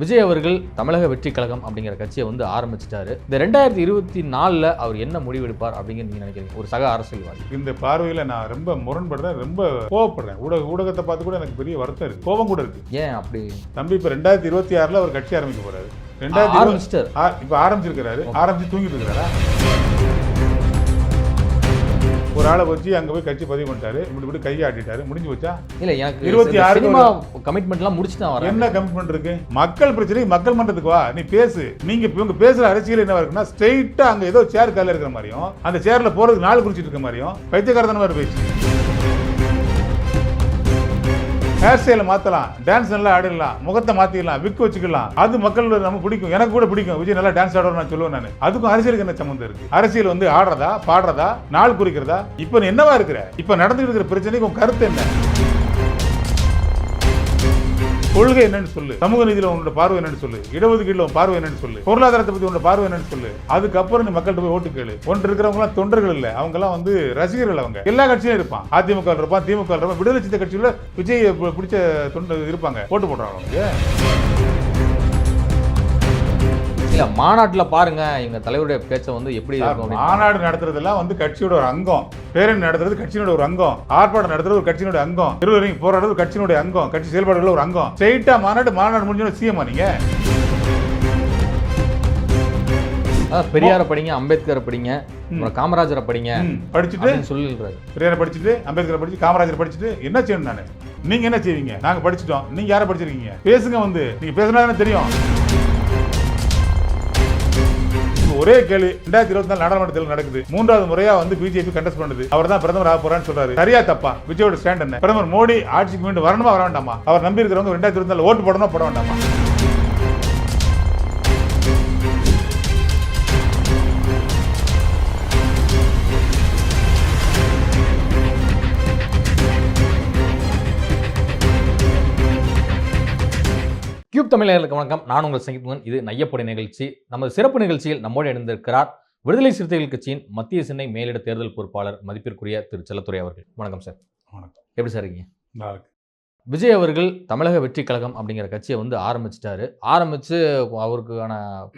விஜய் அவர்கள் தமிழக வெற்றி கழகம் அப்படிங்கிற கட்சியை வந்து ஆரம்பிச்சிட்டாரு. இந்த ரெண்டாயிரத்தி இருபத்தி நாலில் அவர் என்ன முடிவெடுப்பார் அப்படிங்கிற நீங்க நினைக்கிறீங்க? ஒரு சக அரசியல்வாதி. இந்த பார்வையில் நான் ரொம்ப முரண்படுறேன் ரொம்ப கோவப்படுறேன். ஊடக ஊடகத்தை பார்த்து கூட எனக்கு பெரிய வருத்தம் இருக்கு. கோபம் கூட இருக்கு. ஏன் அப்படி? தம்பி இப்போ ரெண்டாயிரத்தி இருபத்தி ஆறில் அவர் கட்சி ஆரம்பிக்க போறாரு. ரெண்டாயிரத்தி இப்போ ஆரம்பிச்சிருக்கிறாரு. ஆரம்பிச்சு தூங்கிட்டு இருக்கிறாரா ஒரு ஆளை வச்சு அங்கே போய் கட்சி பதிவு பண்ணிட்டாரு. இப்படி இப்படி கையை ஆட்டிட்டாரு முடிஞ்சு வச்சா இல்ல எனக்கு இருபத்தி ஆறு கமிட்மெண்ட்லாம் முடிச்சு தான் வரேன். என்ன கமிட்மெண்ட் இருக்கு? மக்கள் பிரச்சனை மக்கள் மன்றத்துக்கு வா. நீ பேசு. நீங்க இவங்க பேசுற அரசியல் என்ன இருக்குன்னா ஸ்ட்ரெயிட்டா அங்க ஏதோ சேர் கால இருக்கிற மாதிரியும் அந்த சேர்ல போறதுக்கு நாள் குறிச்சிட்டு இருக்க மாதிரியும் பைத்தியக்காரத்தன மாதிரி பேச்சு. ஹேர் ஸ்டைலை மாத்தலாம். டான்ஸ் நல்லா ஆடிடலாம். முகத்தை மாற்றிடலாம் விக்கு வச்சுக்கலாம். அது மக்கள் நம்ம பிடிக்கும். எனக்கு கூட பிடிக்கும். விஜய் நல்லா டான்ஸ் ஆடுறோம் நான் சொல்லுவேன் நான். அதுக்கும் அரசியலுக்கு என்ன சம்மந்தம் இருக்கு? அரசியல் வந்து ஆடுறதா பாடுறதா நாள் குறிக்கிறதா? இப்போ நீ என்னவா இருக்கிற? இப்போ நடந்துட்டு இருக்கிற பிரச்சனைக்கு உன் கருத்து என்ன? கொள்கை என்னன்னு சொல்லு. சமூக நீதியில் உன்னோட பார்வை என்னன்னு சொல்லு. இடஒதுக்கீடுல உன் பார்வை என்னன்னு சொல்லு. பொருளாதாரத்தை பத்தி உன்னோட பார்வை என்னன்னு சொல்லு. அதுக்கப்புறம் நீ மக்கள்கிட்ட போய் ஓட்டு கேளு. ஒன்று இருக்கிறவங்க எல்லாம் தொண்டர்கள் இல்ல. அவங்க எல்லாம் வந்து ரசிகர்கள் அவங்க. எல்லா கட்சியும் இருப்பான். அதிமுக இருப்பான் திமுக இருப்பான். விடுதலை சித்த கட்சியில விஜய் பிடிச்ச தொண்டு இருப்பாங்க. ஓட்டு போடுறாங்க அவங்க இல்ல மாநாட்டுல பாருங்க எங்க தலைவருடைய பேச்சை வந்து எப்படி இருக்கும். மாநாடு நடத்துறதெல்லாம் வந்து கட்சியோட ஒரு அங்கம். பேரணி நடத்துறது கட்சியினோட ஒரு அங்கம். ஆர்ப்பாட்டம் நடத்துறது ஒரு கட்சியினுடைய அங்கம். திருவள்ளுவர் போராடுறது கட்சியினுடைய அங்கம். கட்சி செயல்பாடுகள் ஒரு அங்கம். ஸ்ட்ரெயிட்டா மாநாடு மாநாடு முடிஞ்சோட சிஎம்மா நீங்க? அதான் பெரியாரை படிங்க அம்பேத்கரை படிங்க காமராஜரை படிங்க படிச்சுட்டு சொல்லிடுறாரு. பெரியாரை படிச்சுட்டு அம்பேத்கரை படிச்சு காமராஜர் படிச்சுட்டு என்ன செய்யணும் நான்? நீங்க என்ன செய்வீங்க? நாங்க படிச்சிட்டோம். நீங்க யாரை படிச்சிருக்கீங்க? பேசுங்க வந்து. நீங்க பேசினா தெரியும். ஒரே கேள்வி ரெண்டாயிரத்தி இருபத்தி நாலு நாடாளுமன்ற தேர்தல் நடக்குது. மூன்றாவது முறையா வந்து பிஜேபி கண்டஸ்ட் பண்ணுது. அவர் தான் பிரதமர் ஆக போறான்னு சொல்றாரு. சரியா தப்பா? விஜயோட ஸ்டாண்ட் என்ன? பிரதமர் மோடி ஆட்சிக்கு மீண்டும் வரணுமா வர வேண்டாமா அவர் நம்பி இருக்கிறவங்க ரெண்டாயிரத்தி இருபத்தி நாலு ஓட்டு போடணும் போட வேண்டாமா? தமிழர்களுக்கு வணக்கம். நான் உங்கள் சங்கீத்மன் இது நையப்படை நிகழ்ச்சி. நமது சிறப்பு நிகழ்ச்சியில் நம்மோடு இணைந்திருக்கிறார் விடுதலை சிறுத்தைகள் கட்சியின் மத்திய சென்னை மேலிட தேர்தல் பொறுப்பாளர் மதிப்பிற்குரிய திரு செல்லத்துறை அவர்கள். வணக்கம் சார். வணக்கம். எப்படி சார் இருக்கீங்க. விஜய் அவர்கள் தமிழக வெற்றி கழகம் அப்படிங்கிற கட்சியை வந்து ஆரம்பிச்சிட்டாரு. ஆரம்பிச்சு அவருக்கான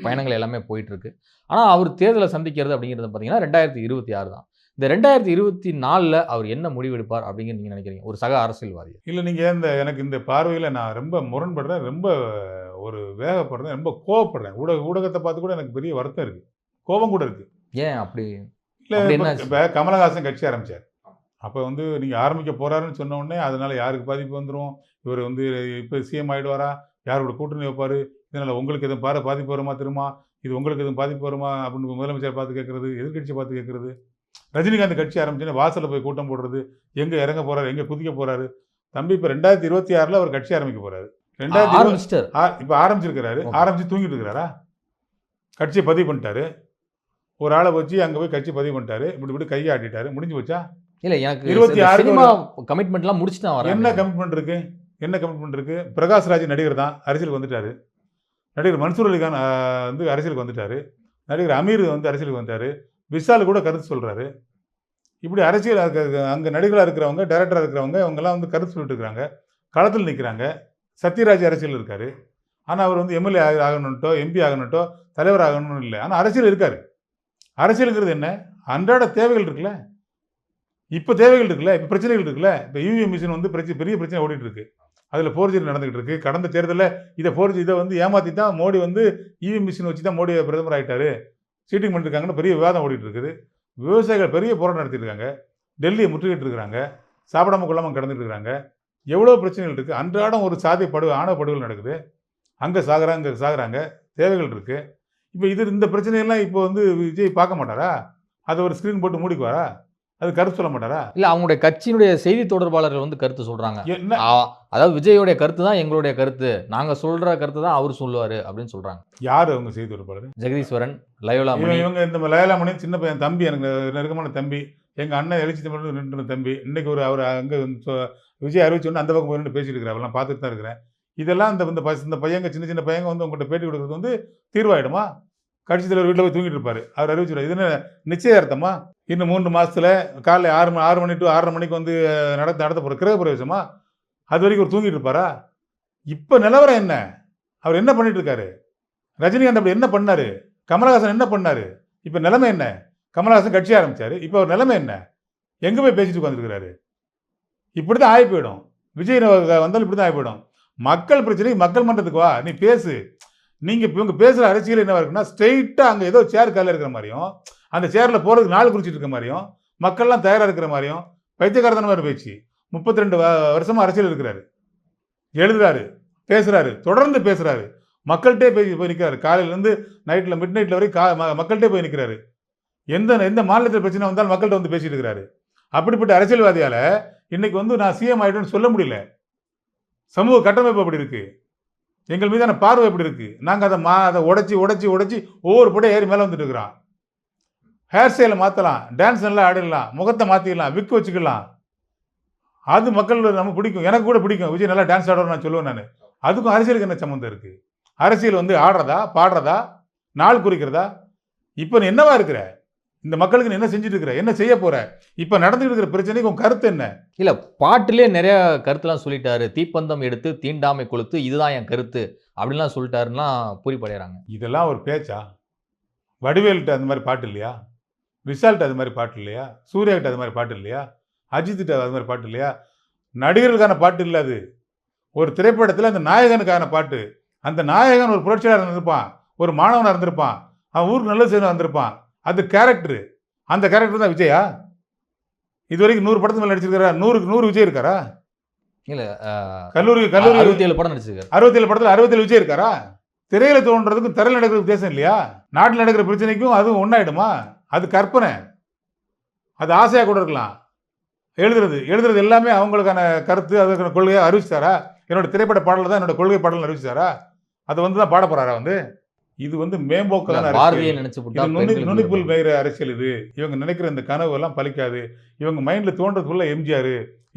பயணங்கள் எல்லாமே போயிட்டு இருக்கு. ஆனால் அவர் தேர்தலை சந்திக்கிறது அப்படிங்கிறது பார்த்தீங்கன்னா ரெண்டாயிரத்தி இருபத்தி ஆறு தான். இந்த ரெண்டாயிரத்தி இருபத்தி நாலில் அவர் என்ன முடிவெடுப்பார் அப்படிங்கிற நீங்க நினைக்கிறீங்க? ஒரு சக அரசியல்வாதி இல்ல நீங்க இந்த எனக்கு இந்த பார்வையில நான் ரொம்ப முரண்படுறேன் ரொம்ப ஒரு வேகப்படுறேன் ரொம்ப கோவப்படுறேன். ஊடக ஊடகத்தை பார்த்து கூட எனக்கு பெரிய வருத்தம் இருக்கு. கோபம் கூட இருக்கு. ஏன் அப்படி? இல்ல இப்ப- கமலஹாசன் கட்சி ஆரம்பிச்சார். அப்ப வந்து நீங்க ஆரம்பிக்க போறாருன்னு சொன்ன உடனே அதனால யாருக்கு பாதிப்பு வந்துரும்? இவர் வந்து இப்ப சிஎம் ஆயிடுவாரா? யாரோட கூட்டணி வைப்பாரு? இதனால உங்களுக்கு எதுவும் பாரு பாதிப்பு வருமா திருமா இது உங்களுக்கு எதுவும் பாதிப்பு வருமா? அப்படின்னு முதலமைச்சர் பார்த்து கேட்கறது எதிர்க்கட்சி பார்த்து கேட்கறது ரஜினிகாந்த் கட்சி ஆரம்பிச்சுன்னா வாசல்ல போய் கூட்டம் போடுறது எங்க இறங்க போறாரு எங்க குதிக்க போறாரு. தம்பி இப்ப ரெண்டாயிரத்தி இருபத்தி ஆறுல அவர் கட்சி ஆரம்பிக்க போறாரு. ரெண்டாயிரத்தி இப்ப ஆரம்பிச்சிருக்கிறாரு. ஆரம்பிச்சு தூங்கிட்டு இருக்கிறாரா? கட்சியை பதிவு பண்ணிட்டாரு. ஒரு ஆளை வச்சு அங்க போய் கட்சி பதிவு பண்ணிட்டாரு. இப்படி இப்படி கையை ஆட்டிட்டாரு முடிஞ்சு வச்சா இல்ல எனக்கு இருபத்தி சினிமா கமிட்மெண்ட்லாம் முடிச்சு தான் என்ன கமிட்மெண்ட் இருக்கு? என்ன கமிட்மெண்ட் இருக்கு? பிரகாஷ் ராஜ் நடிகர் தான் அரசியலுக்கு வந்துட்டாரு. நடிகர் மன்சூர் அலிகான் வந்து அரசியலுக்கு வந்துட்டாரு. நடிகர் அமீர் வந்து அரசியலுக்கு வந்தாரு விஷால் கூட கருத்து சொல்றாரு. இப்படி அரசியல் அங்க- அங்கே நடிகராக இருக்கிறவங்க டைரக்டராக இருக்கிறவங்க இவங்கெல்லாம் வந்து கருத்து சொல்லிட்டு இருக்கிறாங்க. களத்தில் நிற்கிறாங்க சத்யராஜ் அரசியல் இருக்கார். ஆனால் அவர் வந்து எம்எல்ஏ ஆகணுன்ட்டோ எம்பி ஆகணுன்ட்டோ தலைவர் ஆகணும்னு இல்லை. ஆனால் அரசியல் இருக்கார். அரசியலுங்கிறது என்ன? அன்றாட தேவைகள் இருக்குல்ல? இப்போ தேவைகள் இருக்குல்ல? இப்போ பிரச்சனைகள் இருக்குல்ல? இப்போ யூவிஎம் மிஷின் வந்து பிரச்சனை பெரிய பிரச்சனை ஓடிட்டு இருக்கு. அதில் ஃபோர்ஜரி நடந்துகிட்டு இருக்கு. கடந்த தேர்தலில் இதை ஃபோர்ஜி இதை வந்து ஏமாத்தி தான் மோடி வந்து இவிஎம் மிஷின் வச்சு தான் மோடி பிரதமர் ஆகிட்டாரு சீட்டிங் பண்ணிருக்காங்கன்னு பெரிய விவாதம் ஓடிட்டு இருக்குது. விவசாயிகள் பெரிய போராட்டம் நடத்திட்டு இருக்காங்க டெல்லியை முற்றுகிட்டு இருக்கிறாங்க சாப்பிடாம கொள்ளாமல் கடந்துட்டு இருக்காங்க எவ்வளோ பிரச்சனைகள் இருக்குது அன்றாடம் ஒரு சாதி படு ஆணவ படுகொலை நடக்குது. அங்கே சாகுறாங்க இங்கே சாகுறாங்க. தேவைகள் இருக்குது இப்போ இது இந்த பிரச்சனையெல்லாம் இப்போ வந்து விஜய் பார்க்க மாட்டாரா? அதை ஒரு ஸ்க்ரீன் போட்டு மூடிக்குவாரா? அது கருத்து சொல்ல மாட்டாரா? இல்ல அவங்களுடைய கட்சியினுடைய செய்தி தொடர்பாளர்கள் வந்து கருத்து சொல்றாங்க. என்ன? அதாவது விஜயோடைய கருத்து தான் எங்களுடைய கருத்து. நாங்க சொல்ற கருத்து தான் அவர் சொல்லுவாரு அப்படின்னு சொல்றாங்க. யார் அவங்க செய்து வருப்பாரு ஜெகதீஸ்வரன் லயோலா மணி. இவங்க இந்த லயலாமணி சின்ன பையன் தம்பி எனக்கு நெருக்கமான தம்பி. எங்க அண்ணன் எழுச்சி தமிழ் நின்று தம்பி. இன்னைக்கு ஒரு அவர் அங்க விஜய் அறிவிச்சோன்னு அந்த பக்கம் போய் நின்று பேசிட்டு இருக்கிறேன் அவெல்லாம் பார்த்துட்டு தான் இருக்கிறேன். இதெல்லாம் இந்த இந்த பச- இந்த பையங்க சின்ன சின்ன பையங்க வந்து உங்கள்கிட்ட பேட்டி கொடுக்குறது வந்து தீர்வாயிடுமா? கட்சி தலைவர் வீட்டில் போய் தூங்கிட்டு இருப்பாரு. அவர் அறிவிச்சிருவார் இது என்ன நிச்சயார்த்தமா? இன்னும் மூன்று மாசத்துல காலைல ஆறு மணி ஆறு மணி டு ஆறரை மணிக்கு வந்து நடத்த நடத்த போகிற கிரக பிரவேசமா? அது வரைக்கும் ஒரு தூங்கிட்டு இருப்பாரா? இப்போ நிலவரம் என்ன? அவர் என்ன பண்ணிட்டு இருக்காரு? ரஜினிகாந்த் அப்படி என்ன பண்ணாரு? கமலஹாசன் என்ன பண்ணாரு? இப்போ நிலைமை என்ன? கமலஹாசன் கட்சி ஆரம்பித்தார் இப்போ அவர் நிலைமை என்ன? எங்கே போய் பேசிட்டு உட்காந்துருக்கிறாரு இப்படி தான் ஆகி போயிடும். விஜய் ந- வந்தாலும் இப்படி தான் ஆகி போயிடும். மக்கள் பிரச்சனைக்கு மக்கள் மன்றத்துக்கு வா நீ பேசு. நீங்கள் இவங்க பேசுகிற அரசியல் என்ன இருக்குன்னா ஸ்ட்ரெயிட்டாக அங்கே ஏதோ சேர் காலில் இருக்கிற மாதிரியும் அந்த சேரில் போகிறதுக்கு நாள் குறிச்சிட்டு இருக்க மாதிரியும் மக்கள்லாம் தயாராக இருக்கிற மாதிரியும் பைத்தியக்காரதான மாதிரி பேச்சு முப்பத்தி ரெண்டு வருஷமா அரசியல் இருக்கிறாரு. எழுதுறாரு பேசுறாரு தொடர்ந்து பேசுறாரு. மக்கள்கிட்டே போய் போய் நிற்கிறாரு காலையிலேருந்து நைட்டில் மிட் நைட்டில் வரைக்கும் கா மக்கள்கிட்டே போய் நிற்கிறாரு எந்த எந்த மாநிலத்தில் பிரச்சனை வந்தாலும் மக்கள்கிட்ட வந்து பேசிட்டு இருக்கிறாரு. அப்படிப்பட்ட அரசியல்வாதியால் இன்னைக்கு வந்து நான் சிஎம் ஆகிட்டேன்னு சொல்ல முடியல. சமூக கட்டமைப்பு அப்படி இருக்கு. எங்கள் மீதான பார்வை எப்படி இருக்கு. நாங்கள் அதை மா அதை உடைச்சி உடைச்சி உடைச்சி ஒவ்வொரு படம் ஏறி மேலே வந்துட்டு இருக்கிறோம். ஹேர் ஸ்டைலை மாற்றலாம் டான்ஸ் நல்லா ஆடிடலாம். முகத்தை மாற்றிக்கலாம் விக்கு வச்சுக்கலாம். அது மக்கள் நமக்கு பிடிக்கும். எனக்கு கூட பிடிக்கும். விஜய் நல்லா டான்ஸ் ஆடுறோம் நான் சொல்லுவேன் நான். அதுக்கும் அரசியலுக்கு என்ன சம்மந்தம் இருக்கு? அரசியல் வந்து ஆடுறதா பாடுறதா நாள் குறிக்கிறதா? இப்போ நீ என்னவா இருக்கிற? இந்த மக்களுக்கு நீ என்ன செஞ்சுட்டு இருக்கிற? என்ன செய்ய போற? இப்போ நடந்துட்டு இருக்கிற பிரச்சனைக்கு உன் கருத்து என்ன? இல்ல பாட்டிலே நிறைய கருத்துலாம் சொல்லிட்டாரு. தீப்பந்தம் எடுத்து தீண்டாமை கொளுத்து இதுதான் என் கருத்து அப்படின்லாம் சொல்லிட்டாருன்னா பூரிப்படைகிறாங்க இதெல்லாம் ஒரு பேச்சா? வடிவேல்கிட்ட அந்த மாதிரி பாட்டு இல்லையா? விஷால்கிட்ட அது மாதிரி பாட்டு இல்லையா? சூர்யாகிட்ட அது மாதிரி பாட்டு இல்லையா? அஜித்திட்ட அது மாதிரி பாட்டு இல்லையா? நடிகர்களுக்கான பாட்டு இல்லை அது. ஒரு திரைப்படத்தில் அந்த நாயகனுக்கான பாட்டு. அந்த நாயகன் ஒரு புரட்சியாளர் இருந்திருப்பான். ஒரு மாணவனாக இருந்திருப்பான். அவன் ஊருக்கு நல்ல செய்ய வந்திருப்பான் அது கேரக்டர். அந்த கேரக்டர் தான் விஜயா? இது வரைக்கும் நூறு படத்து மேலே நடிச்சிருக்காரா? நூறுக்கு நூறு விஜய் இருக்காரா? இல்ல கல்லூரி கல்லூரி அறுபத்தி ஏழு படம் நடிச்சிருக்காரு. அறுபத்தேழு படத்தில் அறுபத்தேழு விஜய் இருக்காரா? திரையில தோன்றதுக்கும் திரையில் நடக்கிறது தேசம் இல்லையா? நாட்டில் நடக்கிற பிரச்சனைக்கும் அதுவும் ஒன்றாயிடுமா அது கற்பனை. அது ஆசையாக கூட இருக்கலாம். எழுதுறது எழுதுறது எல்லாமே அவங்களுக்கான கருத்து அதுக்கான கொள்கையை அறிவிச்சாரா? என்னோட திரைப்பட பாடல தான் என்னோட கொள்கை பாடல் அறிவிச்சாரா? அதை வந்து தான் பாட போறாரா வந்து? இது வந்து மேம்போக்கான விருப்பம். மேய்கிற அரசியல். இது இவங்க நினைக்கிற இந்த கனவு எல்லாம் பலிக்காது. இவங்க மைண்ட்ல தோன்றதுக்குள்ள எம்ஜிஆர்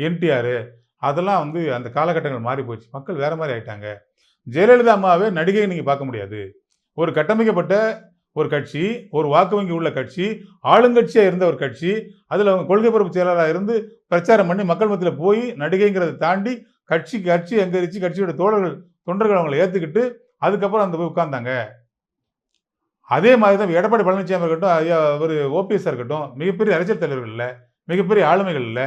என்டிஆர். அதெல்லாம் வந்து அந்த காலகட்டங்கள் மாறி போச்சு. மக்கள் வேற மாதிரி ஆயிட்டாங்க. ஜெயலலிதா அம்மாவே நடிகை நீங்க பார்க்க முடியாது. ஒரு கட்டமைக்கப்பட்ட ஒரு கட்சி ஒரு வாக்கு வங்கி உள்ள கட்சி ஆளுங்கட்சியாக இருந்த ஒரு கட்சி அதில் அவங்க கொள்கை பொறுப்பு செயலாளராக இருந்து பிரச்சாரம் பண்ணி மக்கள் மத்தியில் போய் நடிகைங்கிறதை தாண்டி கட்சி கட்சி அங்கரிச்சு கட்சியோட தோழர்கள் தொண்டர்கள் அவங்களை ஏற்றுக்கிட்டு அதுக்கப்புறம் அந்த போய் உட்கார்ந்தாங்க. அதே மாதிரி தான் எடப்பாடி பழனிசாமி இருக்கட்டும் ஐயா ஒரு ஓபிஎஸ் இருக்கட்டும் மிகப்பெரிய அரசியல் தலைவர்கள் இல்லை மிகப்பெரிய ஆளுமைகள் இல்லை.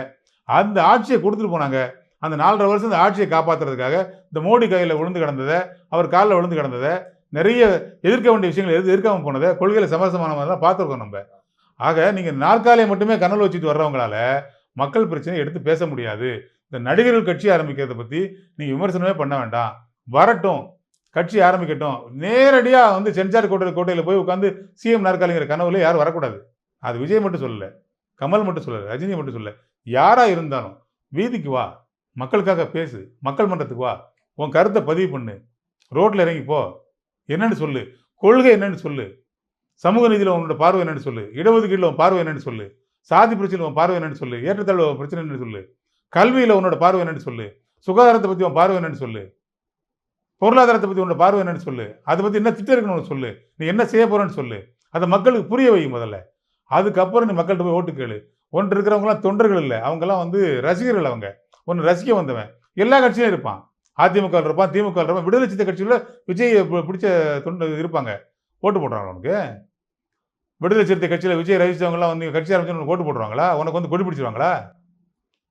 அந்த ஆட்சியை கொடுத்துட்டு போனாங்க. அந்த நாலரை வருஷம் இந்த ஆட்சியை காப்பாற்றுறதுக்காக இந்த மோடி கையில் விழுந்து கிடந்ததை அவர் காலில் விழுந்து கிடந்ததை நிறைய எதிர்க்க வேண்டிய விஷயங்கள் எது எதிர்க்காமல் போனதை கொள்கையில் சமரசமானதான் பார்த்துருக்கோம் நம்ம. ஆக நீங்கள் நாற்காலியை மட்டுமே கனல் வச்சுட்டு வர்றவங்களால மக்கள் பிரச்சனை எடுத்து பேச முடியாது. இந்த நடிகர்கள் கட்சி ஆரம்பிக்கிறத பற்றி நீங்கள் விமர்சனமே பண்ண வேண்டாம். வரட்டும். கட்சி ஆரம்பிக்கட்டும். நேரடியாக வந்து சென்சார் கோட்டை கோட்டையில் போய் உட்காந்து சிஎம் நாற்காலிங்கிற கனவுல யாரும் வரக்கூடாது. அது விஜய் மட்டும் சொல்லலை. கமல் மட்டும் சொல்லலை. ரஜினி மட்டும் சொல்லலை. யாராக இருந்தாலும் வீதிக்கு வா. மக்களுக்காக பேசு. மக்கள் மன்றத்துக்கு வா. உன் கருத்தை பதிவு பண்ணு. ரோட்டில் இறங்கி போ. என்னன்னு சொல்லு. கொள்கை என்னன்னு சொல்லு. சமூக நீதியில் உன்னோட பார்வை என்னன்னு சொல்லு. இடஒதுக்கீடுல உன் பார்வை என்னன்னு சொல்லு. சாதி பிரச்சனை உன் பார்வை என்னன்னு சொல்லு. ஏற்றத்தாழ்வு பிரச்சனை என்னன்னு சொல்லு. கல்வியில உன்னோட பார்வை என்னன்னு சொல்லு. சுகாதாரத்தை பத்தி உன் பார்வை என்னன்னு சொல்லு. பொருளாதாரத்தை பத்தி உன்னோட பார்வை என்னன்னு சொல்லு. அதை பத்தி என்ன திட்டம் இருக்கணும்னு சொல்லு. நீ என்ன செய்ய போறேன்னு சொல்லு. அதை மக்களுக்கு புரிய வை முதல்ல. அதுக்கப்புறம் நீ மக்கள்கிட்ட போய் ஓட்டு கேளு. ஒன்று இருக்கிறவங்களாம் தொண்டர்கள் இல்லை. அவங்கெல்லாம் வந்து ரசிகர்கள் அவங்க. ஒன்று ரசிக்க வந்தவன். எல்லா கட்சியும் இருப்பான். அதிமுக இருப்பான் திமுக இருப்பான் விடுதலை சித்த கட்சியில் விஜய் பிடிச்ச தொண்டு இருப்பாங்க. ஓட்டு போடுறாங்க உனக்கு? விடுதலை சிறுத்தை கட்சியில் விஜய் ரசித்தவங்கலாம் வந்து கட்சி ஆரம்பிச்சு ஓட்டு போடுறாங்களா உனக்கு வந்து கொடி பிடிச்சிருவாங்களா?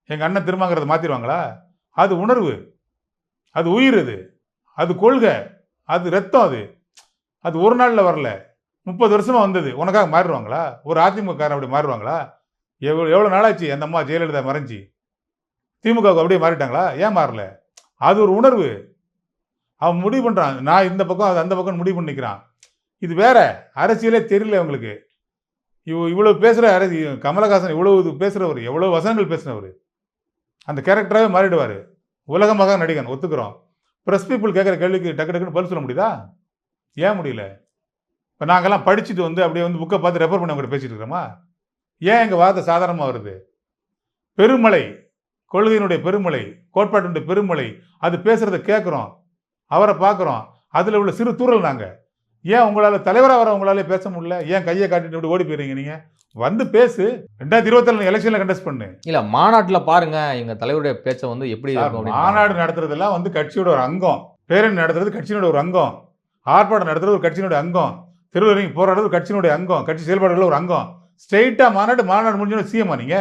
எங்கள் அண்ணன் திருமாங்கிறத மாற்றிடுவாங்களா அது உணர்வு. அது உயிர் அது. அது கொள்கை. அது ரத்தம் அது. அது ஒரு நாளில் வரல. முப்பது வருஷமாக வந்தது. உனக்காக மாறிடுவாங்களா? ஒரு அதிமுக அப்படி மாறிடுவாங்களா? எவ்வளோ எவ்வளோ நாளாச்சு அந்த அம்மா ஜெயலலிதா மறைஞ்சி? திமுகவுக்கு அப்படியே மாறிட்டாங்களா? ஏன் மாறல? அது ஒரு உணர்வு. அவன் முடிவு பண்ணுறான் நான் இந்த பக்கம் அது அந்த பக்கம் முடிவு பண்ணிக்கிறான். இது வேற. அரசியலே தெரியல அவங்களுக்கு. இவ் இவ்வளோ பேசுகிற அரசி கமலஹாசன் இவ்வளோ இது பேசுகிறவர் எவ்வளோ வசனங்கள் பேசினவர். அந்த கேரக்டராகவே மாறிடுவார். உலக மகா நடிகன் ஒத்துக்கிறோம். ப்ரெஸ் பீப்புள் கேட்குற கேள்விக்கு டக்கு டக்குன்னு பதில் சொல்ல முடியுதா? ஏன் முடியல? இப்போ நாங்கள்லாம் படிச்சுட்டு வந்து அப்படியே வந்து புக்கை பார்த்து ரெஃபர் பண்ணி அவங்ககிட்ட பேசிட்டு இருக்கிறோமா? ஏன் எங்கள் வார்த்தை சாதாரணமாக வருது? பெருமலை கொள்கையினுடைய பெருமலை கோட்பாட்டினுடைய பெருமலை அது பேசுறத கேட்குறோம் அவரை பார்க்குறோம் அதில் உள்ள சிறு தூரல் நாங்கள் ஏன் உங்களால் தலைவராக வர உங்களாலே பேச முடியல? ஏன் கையை காட்டிட்டு இப்படி ஓடி போயிடுறீங்க நீங்கள் வந்து பேசு. ரெண்டாயிரத்தி இருபத்தி எலெக்ஷனில் கண்டெஸ்ட் பண்ணு. இல்ல மாநாட்டுல பாருங்க எங்க தலைவருடைய பேச்சை வந்து எப்படி. மாநாடு நடத்துறதெல்லாம் வந்து கட்சியோட ஒரு அங்கம். பேரணி நடத்துறது கட்சியினுடைய ஒரு அங்கம். ஆர்ப்பாட்டம் நடத்துறது ஒரு கட்சியினுடைய அங்கம். இறங்கி போராடுறது ஒரு கட்சியினுடைய அங்கம். கட்சி செயல்பாடுகள் ஒரு அங்கம். ஸ்ட்ரெயிட்டா மாநாடு மாநாடு முடிஞ்சோட சிஎம்மா நீங்க?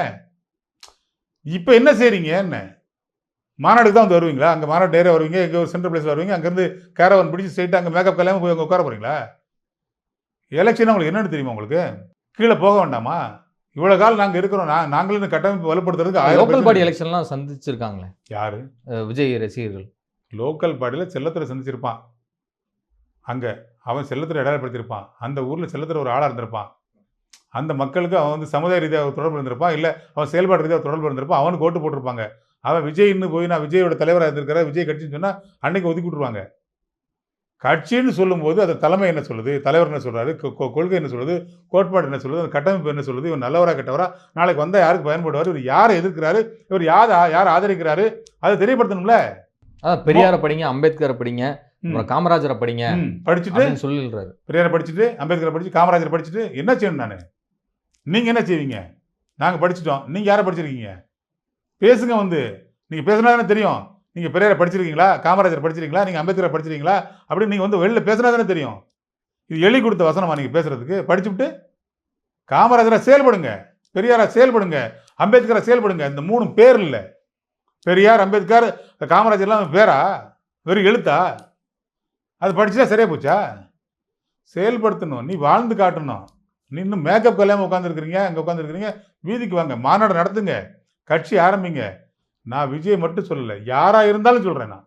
இப்போ என்ன செய்றீங்க? என்ன? மாநாடுக்கு தான் வந்து வருவீங்களா? அங்கே மாநாடு நேரே வருவீங்க எங்கே ஒரு சென்ட்ரல் பிளேஸ் வருவீங்க அங்கேருந்து கேரவன் பிடிச்சி ஸ்ட்ரெயிட்டாக அங்கே மேக்கப் கல்யாணம் போய் அங்கே உட்கார போறீங்களா? எலெக்ஷன் உங்களுக்கு என்னன்னு தெரியுமா உங்களுக்கு? கீழே போக வேண்டாமா? இவ்வளோ காலம் நாங்கள் இருக்கிறோம் நான் நாங்களும் கட்டமைப்பு வலுப்படுத்துறதுக்கு லோக்கல் பாடி எலெக்ஷன்லாம் சந்திச்சிருக்காங்களே. யாரு? விஜய் ரசிகர்கள். லோக்கல் பாடியில் செல்லத்துறை சந்திச்சிருப்பான். அங்கே அவன் செல்லத்துறை இடையப்படுத்தியிருப்பான் அந்த ஊரில் செல்லத்துறை ஒரு ஆளாக இருந்திருப்பான். அந்த மக்களுக்கு அவன் வந்து சமுதாய ரீதியாக தொடர்பு இருந்திருப்பான் இல்லை அவன் செயல்பாடு ரீதியாக தொடர்பு இருந்திருப்பான் அவனுக்கு ஓட்டு போட்டிருப்பாங்க. அவன் விஜய்னு போய் நான் விஜயோட தலைவராக இருந்திருக்கிற விஜய் கட்சின்னு சொன்னால் அன்னைக்கு ஒதுக்கி விட்டுருவாங்க. கட்சின்னு சொல்லும்போது அது தலைமை என்ன சொல்லுது? தலைவர் என்ன சொல்கிறாரு கொ- கொள்கை என்ன சொல்லுது? கோட்பாடு என்ன சொல்லுது? அந்த கட்டமைப்பு என்ன சொல்லுது? இவர் நல்லவரா கெட்டவரா? நாளைக்கு வந்தால் யாருக்கு பயன்படுவார்? இவர் யாரை எதிர்க்கிறாரு? இவர் யார் யார் ஆதரிக்கிறாரு? அதை தெரியப்படுத்தணும்ல? அதான் பெரியாரை படிங்க அம்பேத்கரை படிங்க. அப்புறம் காமராஜரை படிங்க படிச்சுட்டு சொல்லிடுறாரு. பெரியாரை படிச்சுட்டு அம்பேத்கரை படிச்சு காமராஜரை படிச்சுட்டு என்ன செய்யணும் நான்? நீங்கள் என்ன செய்வீங்க? நாங்கள் படிச்சிட்டோம். நீங்கள் யாரை படிச்சிருக்கீங்க? பேசுங்க வந்து. நீங்கள் பேசுனா தானே தெரியும். நீங்கள் பெரியாரை படிச்சிருக்கீங்களா? காமராஜர் படிச்சிருக்கீங்களா? நீங்கள் அம்பேத்கரை படிச்சிருக்கீங்களா? அப்படின்னு நீங்கள் வந்து வெளில பேசுனா தானே தெரியும். இது எழுதி கொடுத்த வசனமா நீங்கள் பேசுறதுக்கு? படிச்சுவிட்டு காமராஜரை செயல்படுங்க. பெரியாரா செயல்படுங்க. அம்பேத்கரை செயல்படுங்க. இந்த மூணு பேர் இல்லை. பெரியார் அம்பேத்கர் காமராஜர்லாம் பேரா வெறும் எழுத்தா? அது படிச்சுட்டா சரியா போச்சா? செயல்படுத்தணும். நீ வாழ்ந்து காட்டணும். நீ இன்னும் மேக்கப் கல்யாணம் உட்காந்துருக்கிறீங்க அங்கே உட்காந்துருக்கிறீங்க வீதிக்கு வாங்க. மாநாடு நடத்துங்க. கட்சி ஆரம்பிங்க. நான் விஜய் மட்டும் சொல்லலை. யாராக இருந்தாலும் சொல்கிறேன் நான்.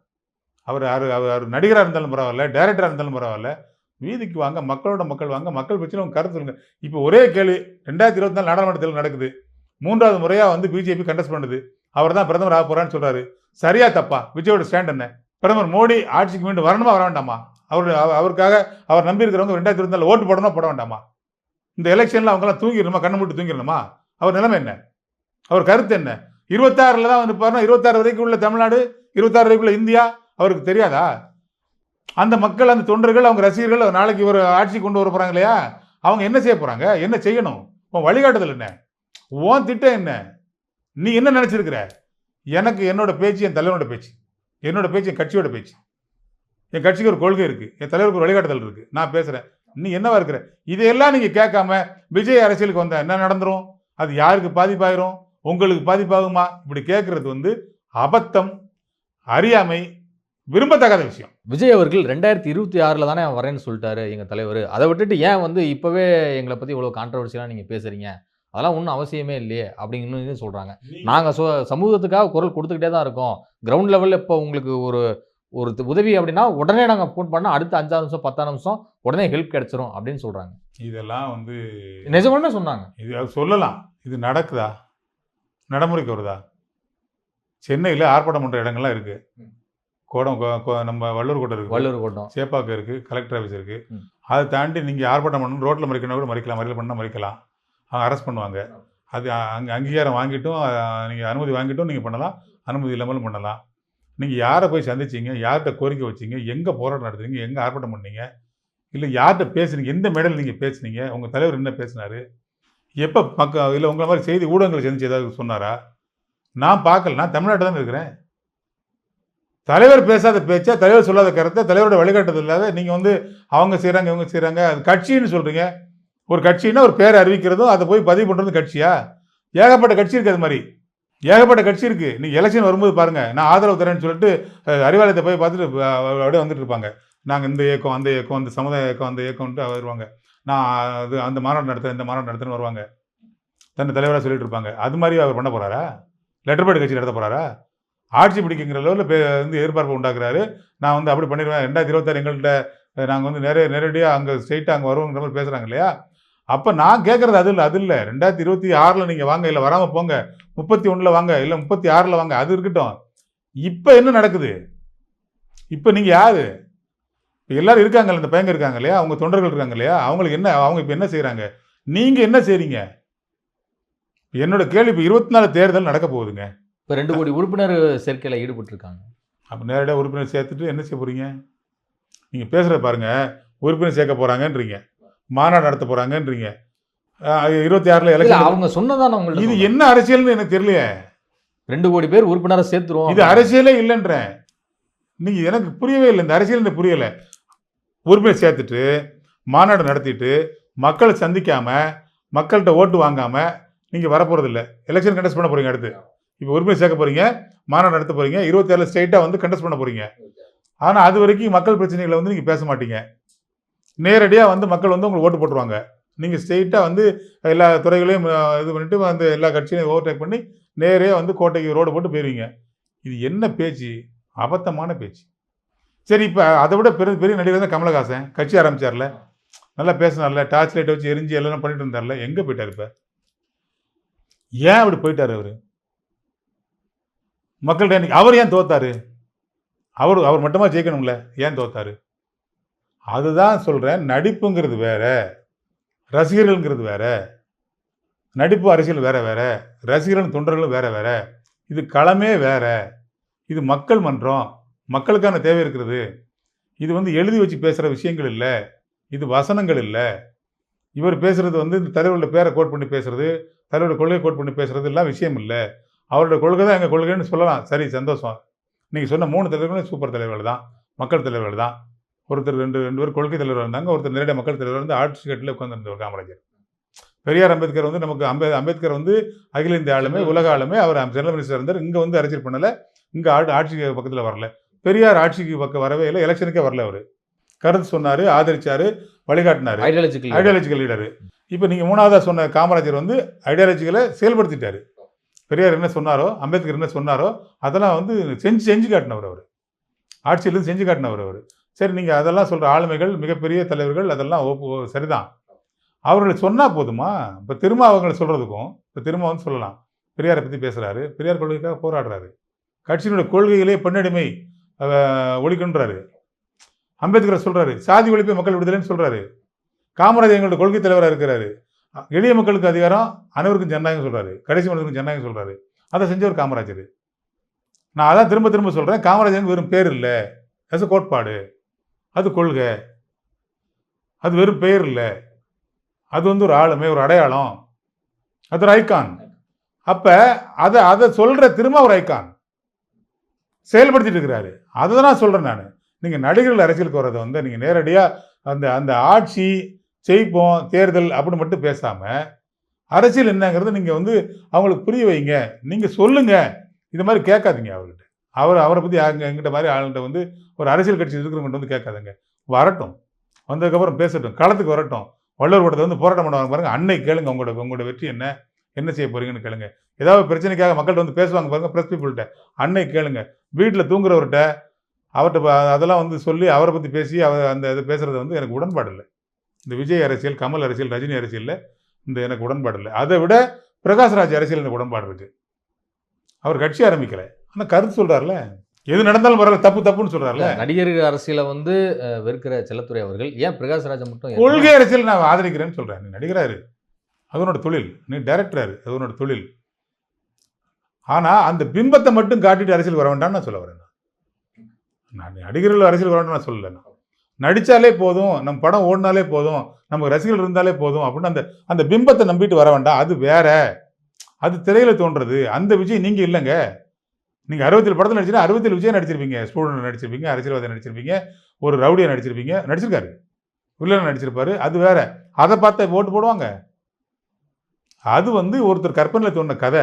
அவர் அவர் அவர் நடிகராக இருந்தாலும் பரவாயில்ல டைரக்டராக இருந்தாலும் பரவாயில்ல. வீதிக்கு வாங்க மக்களோட மக்கள் வாங்க மக்கள் பிரச்சனை உங்கள் கருத்து சொல்லுங்கள் இப்போ ஒரே கேள்வி ரெண்டாயிரத்தி இருபத்தி நாலு நாடாளுமன்ற தேர்தல் நடக்குது. மூன்றாவது முறையாக வந்து பிஜேபி கண்டஸ்ட் பண்ணுது. அவர் தான் பிரதமர் ஆக போகிறான்னு சொல்கிறாரு சரியா தப்பா? விஜயோட ஸ்டாண்ட் என்ன? பிரதமர் மோடி ஆட்சிக்கு மீண்டும் வரணுமா வர வேண்டாமா? அவர் அவருக்காக அவர் நம்பி இருக்கிறவங்க ரெண்டாயிரத்தி இருபத்தி நாலு ஓட்டு போடணும் போட வேண்டாமா? இந்த எலெக்ஷனில் அவங்கெல்லாம் தூங்கிடணுமா கண்ணு மூட்டு தூங்கிடணுமா? அவர் நிலைமை என்ன? அவர் கருத்து என்ன? இருபத்தாறில் தான் வந்து பாருன்னா இருபத்தாறு வரைக்கும் உள்ள தமிழ்நாடு இருபத்தாறு வரைக்கும் உள்ள இந்தியா அவருக்கு தெரியாதா? அந்த மக்கள் அந்த தொண்டர்கள் அவங்க ரசிகர்கள் நாளைக்கு ஒரு ஆட்சி கொண்டு வர போகிறாங்க இல்லையா? அவங்க என்ன செய்ய போகிறாங்க என்ன செய்யணும்? உன் வழிகாட்டுதல் என்ன? உன் திட்டம் என்ன? நீ என்ன நினச்சிருக்கிற? எனக்கு என்னோட பேச்சு என் தலைவனோட பேச்சு. என்னோட பேச்சு என் கட்சியோட பேச்சு. என் கட்சிக்கு ஒரு கொள்கை இருக்குது என் தலைவருக்கு ஒரு வழிகாட்டுதல் இருக்குது நான் பேசுகிறேன் நீ என்னவா இருக்கிற? இதையெல்லாம் நீங்கள் கேட்காம விஜய் அரசியலுக்கு வந்தால் என்ன நடந்துரும்? அது யாருக்கு பாதிப்பாயிரும்? உங்களுக்கு பாதிப்பாகுமா? இப்படி கேட்கறது வந்து அபத்தம் அறியாமை விரும்பத்தகாத விஷயம். விஜய் அவர்கள் ரெண்டாயிரத்தி இருபத்தி ஆறில் தானே வரேன்னு சொல்லிட்டாரு எங்கள் தலைவர். அதை விட்டுட்டு ஏன் வந்து இப்போவே எங்களை பற்றி இவ்வளோ கான்ட்ரவர்சியெலாம் நீங்கள் பேசுகிறீங்க அதெல்லாம் ஒன்றும் அவசியமே இல்லையே அப்படின்னு சொல்கிறாங்க நாங்கள் சொ சமூகத்துக்காக குரல் கொடுத்துக்கிட்டே தான் இருக்கோம். கிரவுண்ட் லெவலில் இப்போ உங்களுக்கு ஒரு ஒரு உதவி அப்படின்னா உடனே நாங்கள் ஃபோன் பண்ணால் அடுத்த அஞ்சாறு நிமிஷம் பத்தாறு நிமிஷம் உடனே ஹெல்ப் கிடைச்சிரும் அப்படின்னு சொல்கிறாங்க இதெல்லாம் வந்து நிஜமாலுமே சொன்னாங்க. இது சொல்லலாம். இது நடக்குதா? நடைமுறைக்கு வருதா? சென்னையில் ஆர்ப்பாட்டம் பண்ணுற இடங்கள்லாம் இருக்கு. ம். கோடம் நம்ம வள்ளூர் கோட்டை இருக்கு. வள்ளூர் கோட்டம். சேப்பாக்கம் இருக்கு கலெக்டர் ஆஃபீஸ் இருக்கு. ம். அதை தாண்டி நீங்கள் ஆர்ப்பாட்டம் பண்ணணும் ரோட்டில் மறிக்கணும் கூட மறிக்கலாம் மறியல் பண்ணால் மறிக்கலாம். அரெஸ்ட் பண்ணுவாங்க. அது அங்கே அங்கீகாரம் வாங்கிட்டும் நீங்கள் அனுமதி வாங்கிட்டும் நீங்கள் பண்ணலாம். அனுமதி இல்லாமலும் பண்ணலாம். நீங்கள் யாரை போய் சந்திச்சீங்க? யார்கிட்ட கோரிக்கை வச்சிங்க? எங்கே போராட்டம் நடத்துறீங்க? எங்கே ஆர்ப்பாட்டம் பண்ணீங்க? இல்லை யார்கிட்ட பேசுனீங்க? எந்த மேடையில் நீங்கள் பேசுனீங்க? உங்கள் தலைவர் என்ன பேசினார்? எப்போ பக்க இல்லை உங்களை மாதிரி செய்தி ஊடகங்களை சந்திச்சு ஏதாவது சொன்னாரா? நான் பார்க்கல. நான் தமிழ்நாட்டில் தான் இருக்கிறேன். தலைவர் பேசாத பேச்சா தலைவர் சொல்லாத கருத்தை தலைவரோட வழிகாட்டுதல் இல்லாத நீங்கள் வந்து அவங்க செய்கிறாங்க இவங்க செய்கிறாங்க அது கட்சின்னு சொல்கிறீங்க ஒரு கட்சின்னா ஒரு பேரை அறிவிக்கிறதும் அதை போய் பதிவு பண்ணுறது கட்சியா? ஏகப்பட்ட கட்சி இருக்குது அது மாதிரி. ஏகப்பட்ட கட்சி இருக்குது நீங்கள் எலெக்ஷன் வரும்போது பாருங்கள் நான் ஆதரவு தரேன்னு சொல்லிட்டு அறிவாலயத்தை போய் பார்த்துட்டு அப்படியே வந்துட்டு இருப்பாங்க. நாங்கள் இந்த இயக்கம் அந்த இயக்கம் அந்த சமுதாய இயக்கம் அந்த இயக்கம்ன்ட்டு வருவாங்க. நான் அது அந்த மாநாடு நடத்துகிறேன் இந்த மாநாடு நடத்துன்னு வருவாங்க. தன்னை தலைவராக சொல்லிட்டு இருப்பாங்க. அது மாதிரி அவர் பண்ண போகிறாரா லெட்டர் பேட் கட்சி நடத்த போகிறாரா ஆட்சி பிடிக்குங்கிற லெவலில் பே வந்து எதிர்பார்ப்பு உண்டாக்குறாரு. நான் வந்து அப்படி பண்ணிடுவேன். ரெண்டாயிரத்தி இருபத்தாறு எங்கள்கிட்ட நாங்கள் வந்து நிறைய நேரடியாக அங்கே ஸ்ட்ரெயிட்டாக அங்கே வருவோங்கிற மாதிரி பேசுகிறாங்க இல்லையா? அப்போ நான் கேட்குறது அது இல்லை அது இல்லை. ரெண்டாயிரத்தி இருபத்தி ஆறில் நீங்கள் வாங்க இல்லை வராமல் போங்க. முப்பத்தி ஒன்றில் வாங்க இல்லை முப்பத்தி ஆறில் வாங்க அது இருக்கட்டும். இப்போ என்ன நடக்குது? இப்போ நீங்கள் யாரு? இப்போ எல்லாரும் இருக்காங்கல்ல இந்த பையங்க இருக்காங்க இல்லையா? அவங்க தொண்டர்கள் இருக்காங்க இல்லையா? அவங்களுக்கு என்ன அவங்க இப்போ என்ன செய்கிறாங்க நீங்கள் என்ன செய்றீங்க? என்னோட கேள்வி இப்போ இருபத்தி நாலு தேர்தல் நடக்க போகுதுங்க. இப்போ ரெண்டு கோடி உறுப்பினர் சேர்க்கையில் ஈடுபட்டிருக்காங்க. அப்போ நேரடியாக உறுப்பினர் சேர்த்துட்டு என்ன செய்ய போகிறீங்க நீங்கள் பேசுகிறத பாருங்க. உறுப்பினர் சேர்க்க போகிறாங்கன்றீங்க மாநாடு நடத்த போகிறாங்கன்றீங்க இருபத்தி ஆறில் எலெக்ஷன் அவங்க சொன்னதான உங்களுக்கு இது என்ன அரசியல்னு எனக்கு தெரியலையே. ரெண்டு கோடி பேர் உறுப்பினரை சேர்த்துருவோம் இது அரசியலே இல்லைன்றேன். நீங்க எனக்கு புரியவே இல்லை இந்த அரசியல் எனக்கு புரியல. உரிமையை சேர்த்துட்டு மாநாடு நடத்திட்டு மக்களை சந்திக்காம மக்கள்கிட்ட ஓட்டு வாங்காம நீங்க வரப்போறது இல்லை எலெக்ஷன் கண்டெஸ்ட் பண்ண போறீங்க அடுத்து. இப்போ உரிமை சேர்க்க போறீங்க மாநாடு நடத்த போறீங்க இருபத்தேழு ஸ்டேட்டா வந்து கண்டெஸ்ட் பண்ண போறீங்க. ஆனா அது வரைக்கும் மக்கள் பிரச்சனைகளை வந்து நீங்க பேச மாட்டீங்க. நேரடியாக வந்து மக்கள் வந்து உங்களுக்கு ஓட்டு போட்டுருவாங்க. நீங்கள் ஸ்ட்ரெயிட்டாக வந்து எல்லா துறைகளையும் இது பண்ணிட்டு வந்து எல்லா கட்சியிலையும் ஓவர்டேக் பண்ணி நேரே வந்து கோட்டைக்கு ரோடு போட்டு போயிருவீங்க. இது என்ன பேச்சு? அபத்தமான பேச்சு. சரி இப்போ அதை விட பெரிய பெரிய நடிகர் தான் கமலஹாசன் கட்சி ஆரம்பிச்சார்ல. நல்லா பேசினார்ல டார்ச் லைட்டை வச்சு எரிஞ்சு எல்லாம் பண்ணிட்டு இருந்தார்ல. எங்கே போயிட்டாரு இப்போ? ஏன் அப்படி போயிட்டார் அவர்? மக்கள்கிட்ட இன்னைக்கு- அவர் ஏன் தோத்தாரு? அவர் அவர் மட்டுமா ஜெயிக்கணும்ல? ஏன் தோத்தாரு? அதுதான் சொல்கிறேன் நடிப்புங்கிறது வேற ரசிகர்கள்ங்கிறது வேற நடிப்பு அரசியல் வேற வேற ரசிகர்கள் தொண்டர்களும் வேற வேற இது களமே வேற இது மக்கள் மன்றம் மக்களுக்கான தேவை இருக்கிறது இது வந்து எழுதி வச்சு பேசுகிற விஷயங்கள் இல்லை இது வசனங்கள் இல்லை இவர் பேசுகிறது வந்து இந்த தலைவரோட பேரை கோட் பண்ணி பேசுறது தலைவரோட கொள்கையை கோட் பண்ணி பேசுறது எல்லாம் விஷயம் இல்லை அவரோட கொள்கை தான் எங்கள் கொள்கைன்னு சொல்லலாம் சரி சந்தோஷம் நீங்கள் சொன்ன மூணு தலைவர்களும் சூப்பர் தலைவர்கள் தான் மக்கள் தலைவர்கள் தான் ஒருத்தர் ரெண்டு ரெண்டு பேர் கொள்கை தலைவர் இருந்தாங்க ஒருத்தர் நேரடியாக மக்கள் தலைவர் வந்து ஆட்சி கட்டில் உட்காந்துருந்தவர் காமராஜர். பெரியார் அம்பேத்கர் வந்து நமக்கு அம்பே அம்பேத்கர் வந்து அகில இந்திய ஆளுமே உலக ஆளுமே அவர் ஜெனரல் மினிஸ்டர் இருந்தார். இங்கே வந்து அரசியல் பண்ணல. இங்கே ஆடு ஆட்சிக்கு பக்கத்தில் வரல. பெரியார் ஆட்சிக்கு பக்கம் வரவே இல்லை. எலெக்ஷனுக்கே வரல அவர். கருத்து சொன்னார் ஆதரிச்சாரு வழிகாட்டினாரு. ஐடியாலஜிக்கல் லீடர் இப்போ நீங்கள் மூணாவதா சொன்ன காமராஜர் வந்து ஐடியாலஜிக்கலை செயல்படுத்திட்டாரு. பெரியார் என்ன சொன்னாரோ அம்பேத்கர் என்ன சொன்னாரோ அதெல்லாம் வந்து செஞ்சு செஞ்சு காட்டினவர் அவர். ஆட்சியிலிருந்து செஞ்சு காட்டினவர் அவர். சரி நீங்கள் அதெல்லாம் சொல்கிற ஆளுமைகள் மிகப்பெரிய தலைவர்கள் அதெல்லாம் ஓ- சரிதான். அவர்களை சொன்னால் போதுமா? இப்போ திரும்ப அவங்களை சொல்கிறதுக்கும் இப்போ திரும்ப வந்து சொல்லலாம். பெரியாரை பற்றி பேசுகிறாரு பெரியார் கொள்கைக்காக போராடுறாரு. கட்சியினுடைய கொள்கைகளே பெண்ணடிமை ஒழிக்கின்றாரு. ஒழிக்கணுன்றாரு அம்பேத்கர் சொல்றாரு சாதி ஒழிப்பை மக்கள் விடுதலைன்னு சொல்கிறாரு காமராஜர் எங்களோட கொள்கை தலைவராக இருக்கிறாரு. எளிய மக்களுக்கு அதிகாரம் அனைவருக்கும் ஜனநாயகம் சொல்கிறாரு கடைசி மனிதனுக்கும் ஜனநாயகம் சொல்கிறாரு அதை செஞ்சவர் காமராஜர். நான் அதான் திரும்ப திரும்ப சொல்கிறேன் காமராஜர் வெறும் பேர் இல்லை. அது கோட்பாடு. அது கொள்கை. அது வெறும் பெயர் இல்லை. அது வந்து ஒரு ஆளுமை ஒரு அடையாளம். அது ஒரு ஐக்கான் அப்போ அதை அதை சொல்கிற திரும்ப ஒரு ஐக்கான் செயல்படுத்திட்டு இருக்கிறாரு. அதை தான் நான் நான். நீங்கள் நடிகர்கள் அரசியலுக்கு வர்றதை வந்து நீங்கள் நேரடியாக அந்த அந்த ஆட்சி ஜெயிப்போம் தேர்தல் அப்படின்னு மட்டும் பேசாமல் அரசியல் என்னங்கிறது நீங்கள் வந்து அவங்களுக்கு புரிய வைங்க. நீங்கள் சொல்லுங்கள் இது மாதிரி கேட்காதீங்க அவர்கிட்ட. அவர் அவரை பற்றி அங்கே எங்கிட்ட மாதிரி ஆளுகிட்ட வந்து ஒரு அரசியல் கட்சி இருக்கிறவங்க வந்து கேட்காதுங்க. வரட்டும். வந்ததுக்கப்புறம் பேசட்டும். களத்துக்கு வரட்டும். வள்ளுவர் கூட்டத்தை வந்து போராட்டம் பண்ணுவாங்க பாருங்க. அன்னை கேளுங்க. உங்களோட உங்களோட வெற்றி என்ன? என்ன செய்ய போறீங்கன்னு கேளுங்க. ஏதாவது பிரச்சனைக்காக மக்கள்கிட்ட வந்து பேசுவாங்க பாருங்க பிரஸ் பீப்புள்கிட்ட அன்னை கேளுங்க. வீட்டில் தூங்குறவர்கிட்ட அவர்கிட்ட அதெல்லாம் வந்து சொல்லி அவரை பற்றி பேசி அவர் அந்த இது பேசுறது வந்து எனக்கு உடன்பாடு இல்லை. இந்த விஜய் அரசியல் கமல் அரசியல் ரஜினி அரசியலில் இந்த எனக்கு உடன்பாடு இல்லை. அதை விட பிரகாஷ்ராஜ் அரசியல் எனக்கு உடன்பாடு இருக்குது அவர் கட்சி ஆரம்பிக்கலை. ஆனால் கருத்து சொல்றாருல? எது நடந்தாலும் பரவாயில்ல தப்பு தப்புன்னு சொல்றாருல? நடிகர் அரசியலை வந்து வெறுக்கிற செல்லத்துறை அவர்கள் ஏன் பிரகாஷ் ராஜை மட்டும் கொள்கை அரசியல் நான் ஆதரிக்கிறேன்னு சொல்றேன். நீ நடிகராரு அது உன்னோட தொழில். நீ டைரக்டராரு அது உன்னோட தொழில். ஆனா அந்த பிம்பத்தை மட்டும் காட்டிட்டு அரசியல் வர வேண்டாம்னு நான் சொல்ல வரேன். நான் நடிகர்கள் அரசியல் வர வேண்டாம்னு நான் சொல்லல நான். நடிச்சாலே போதும் நம்ம படம் ஓடினாலே போதும் நமக்கு ரசிகர்கள் இருந்தாலே போதும் அப்படின்னு அந்த அந்த பிம்பத்தை நம்பிட்டு வர வேண்டாம். அது வேற. அது திரையில தோன்றது. அந்த விஜய் நீங்க இல்லைங்க. நீங்கள் அறுபத்தில் படத்தில் நடிச்சிருந்தா அறுபத்தில் விஜய் நடிச்சிருப்பீங்க ஸ்டூடெண்ட் நடிச்சிருப்பீங்க அரசியல்வாதி நடிச்சிருப்பீங்க ஒரு ரவுடியை நடிச்சிருப்பீங்க நடிச்சிருக்காரு. வில்லன் நடிச்சிருப்பாரு அது வேற. அதை பார்த்தா ஓட்டு போடுவாங்க. அது வந்து ஒருத்தர் கற்பனையில் தோணுன கதை.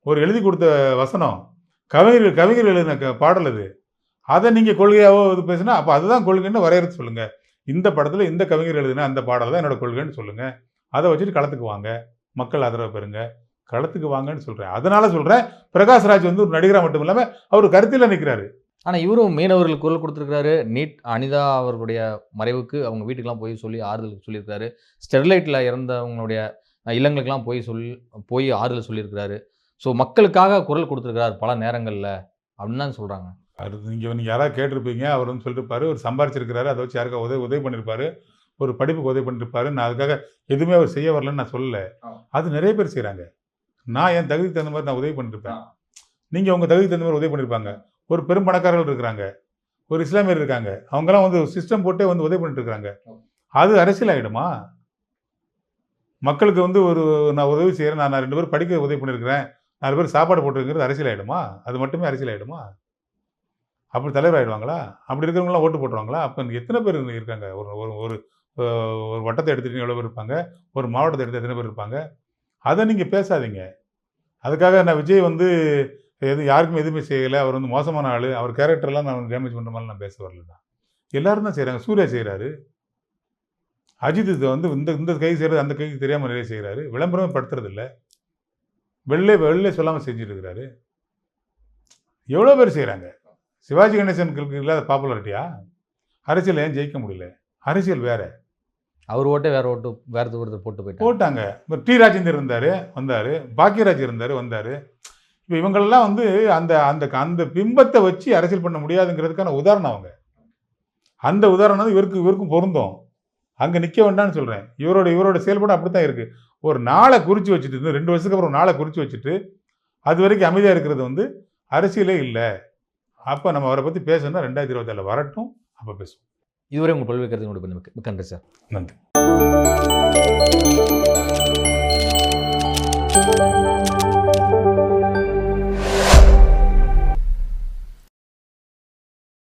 ஒரு எழுதி கொடுத்த வசனம். கவிஞர் கவிஞர் எழுதின க- பாடல் அது. அதை நீங்கள் கொள்கையாவோ இது பேசுனா அப்போ அதுதான் கொள்கைன்னு வரையறுத்து சொல்லுங்கள் இந்த படத்தில் இந்த கவிஞர் எழுதின அந்த பாடல் தான் என்னோட கொள்கைன்னு சொல்லுங்கள் அதை வச்சுட்டு களத்துக்கு வாங்க. மக்கள் ஆதரவு பெறுங்க. களத்துக்கு வாங்கன்னு சொல்றேன். அதனால சொல்றேன் பிரகாஷ் ராஜ் வந்து ஒரு நடிகரா மட்டும் இல்லாம அவர் கருத்தில் நிற்கிறாரு ஆனா இவரும் மீனவர்களுக்கு குரல் கொடுத்திருக்காரு நீட் அனிதா அவர்களுடைய மறைவுக்கு அவங்க வீட்டுக்கெல்லாம் போய் சொல்லி ஆறுதல் சொல்லியிருக்காரு ஸ்டெர்லைட்ல இறந்தவங்களுடைய இல்லங்களுக்கெல்லாம் போய் சொல்லி போய் ஆறுதல் சொல்லியிருக்கிறாரு. ஸோ மக்களுக்காக குரல் கொடுத்திருக்கிறார் பல நேரங்கள்ல அப்படின்னு தான் சொல்றாங்க. அது நீங்கள் நீங்கள் யாராவது கேட்டிருப்பீங்க அவர் வந்து சொல்லியிருப்பாரு ஒரு சம்பாரிச்சிருக்கிறாரு அதை வச்சு யாருக்கா உதவி உதவி பண்ணியிருப்பாரு ஒரு படிப்புக்கு உதவி பண்ணியிருப்பாரு நான் அதுக்காக எதுவுமே அவர் செய்ய வரலன்னு நான் சொல்லல. அது நிறைய பேர் செய்கிறாங்க நான் என் தகுதிக்கு தகுந்த மாதிரி நான் உதவி பண்ணிருப்பேன். நீங்கள் உங்கள் தகுதிக்கு தகுந்த மாதிரி உதவி பண்ணியிருப்பாங்க ஒரு பெரும் பணக்காரர்கள் இருக்கிறாங்க. ஒரு இஸ்லாமியர் இருக்காங்க. அவங்கெல்லாம் வந்து சிஸ்டம் போட்டே வந்து உதவி பண்ணிட்டுருக்காங்க அது அரசியல் ஆகிடுமா மக்களுக்கு வந்து ஒரு நான் உதவி செய்கிறேன் நான் ரெண்டு பேர் படிக்க உதவி பண்ணியிருக்கிறேன் நாலு பேர் சாப்பாடு போட்டுருக்கிறது அரசியல் ஆகிடுமா அது மட்டுமே அரசியல் ஆகிடுமா அப்படி தலைவர் ஆயிடுவாங்களா? அப்படி இருக்கிறவங்களாம் ஓட்டு போட்டுருவாங்களா? அப்போ எத்தனை பேர் இருக்காங்க? ஒரு ஒரு ஒரு ஒரு வட்டத்தை எடுத்துகிட்டு எவ்வளோ பேர் இருப்பாங்க? ஒரு மாவட்டத்தை எடுத்து எத்தனை பேர் இருப்பாங்க? அதை நீங்கள் பேசாதீங்க. அதுக்காக நான் விஜய் வந்து எது யாருக்கும் எதுவுமே செய்யலை. அவர் வந்து மோசமான ஆள். அவர் கேரக்டர்லாம் நான் டேமேஜ் பண்ணுற மாதிரி நான் பேச வரல தான் எல்லாரும் தான் செய்கிறாங்க சூர்யா செய்கிறாரு அஜித் இது வந்து இந்த இந்த கை செய்கிறது அந்த கைக்கு தெரியாமல் நிறைய செய்கிறாரு விளம்பரமே படுத்துறது இல்லை. வெளிலே வெளிலே சொல்லாமல் செஞ்சுட்டு இருக்கிறாரு. எவ்வளோ பேர் செய்கிறாங்க சிவாஜி கணேசனுக்கு இல்லாத பாப்புலாரிட்டியா அரசியல் ஏன் ஜெயிக்க முடியல? அரசியல் வேறு. அவர் ஓட்டே வேற ஓட்டு வேற ஒருத்தர் போட்டு போயிட்டு போட்டாங்க. இப்போ டி ராஜேந்தர் இருந்தார் வந்தார். பாக்கியராஜ் இருந்தார் வந்தார். இப்போ இவங்களெல்லாம் வந்து அந்த அந்த அந்த பிம்பத்தை வச்சு அரசியல் பண்ண முடியாதுங்கிறதுக்கான உதாரணம் அவங்க. அந்த உதாரணம் இவருக்கு இவருக்கும் பொருந்தும். அங்கே நிற்க வேண்டாம்னு சொல்கிறேன் இவரோட இவரோட செயல்பாடு அப்படி தான் இருக்குது ஒரு நாளை குறித்து வச்சுட்டு ரெண்டு வருஷத்துக்கு அப்புறம் நாளை குறித்து வச்சுட்டு அது வரைக்கும் அமைதியாக இருக்கிறது வந்து அரசியலே இல்லை. அப்போ நம்ம அவரை பற்றி பேசணும்னா ரெண்டாயிரத்தி இருபத்தேழு வரட்டும் அப்போ பேசுவோம். இதுவரை உங்கள் பல்வேறு கருத்து கொண்டு மிக்க நன்றி சார். நன்றி.